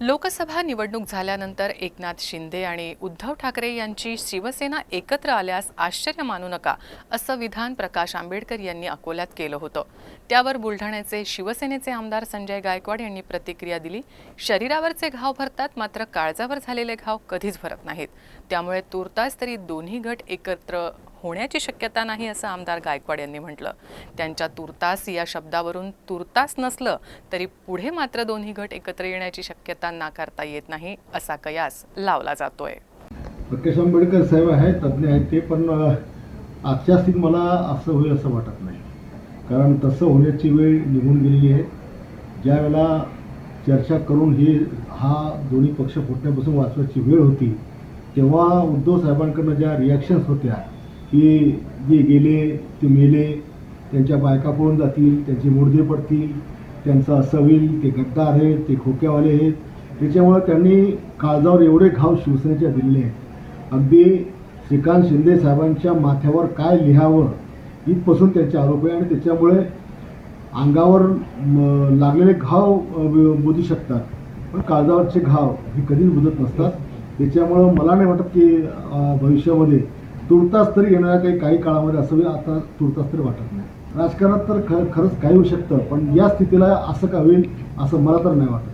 लोकसभा निवडणूक झाल्यानंतर एकनाथ शिंदे आणि उद्धव ठाकरे यांची शिवसेना एकत्र आल्यास आश्चर्य मानू नका असं विधान प्रकाश आंबेडकर यांनी अकोल्यात केलं होतं. त्यावर बुलढाण्याचे शिवसेनेचे आमदार संजय गायकवाड यांनी प्रतिक्रिया दिली. शरीरावरचे घाव भरतात मात्र काळजावर झालेले घाव कधीच भरत नाहीत. त्यामुळे तुर्तास तरी दोन्ही गट एकत्र होण्याची शक्यता नाही असं आमदार गायकवाड यांनी म्हटलं. त्यांच्या तुर्तास या शब्दावरून तुर्तास नसलं तरी पुढे मात्र दोन्ही गट एकत्र येण्याची शक्यता नाकारता येत नाही असा कयास लावला जातोय. प्रकाश आंबेडकर साहेब आहेत तज्ज्ञ आहेत ते पण आजच्या स्थितीत मला असं होईल असं वाटत नाही. कारण तसं होण्याची वेळ निघून गेलेली आहे. ज्या वेळेला चर्चा करून ही हा दोन्ही पक्ष फुटण्यापासून वाचवायची वेळ होती तेव्हा उद्धव साहेबांकडनं ज्या रिॲक्शन्स होत्या की जे गेले ते मेले त्यांच्या बायका पळून जातील त्यांचे मुर्दे पडतील त्यांचं असं होईल ते गद्दार आहेत ते खोक्यावाले आहेत. त्याच्यामुळं त्यांनी काळजावर एवढे घाव शिवसेनेच्या दिलेले आहेत. अगदी श्रीकांत शिंदे साहेबांच्या माथ्यावर काय लिहावं इथपासून त्यांचे आरोप आहे आणि त्याच्यामुळे अंगावर म, लागलेले घाव बुजू शकतात. पण काळजावरचे घाव हे कधीच बुजत नसतात. त्याच्यामुळं मला नाही वाटत की भविष्यामध्ये तुर्तास तरी येणाऱ्या काही काही काळामध्ये असं आता तुर्तास तरी वाटत नाही. राजकारणात तर ख खरंच काही होऊ शकतं पण या स्थितीला असं का होईल असं मला तर नाही वाटत.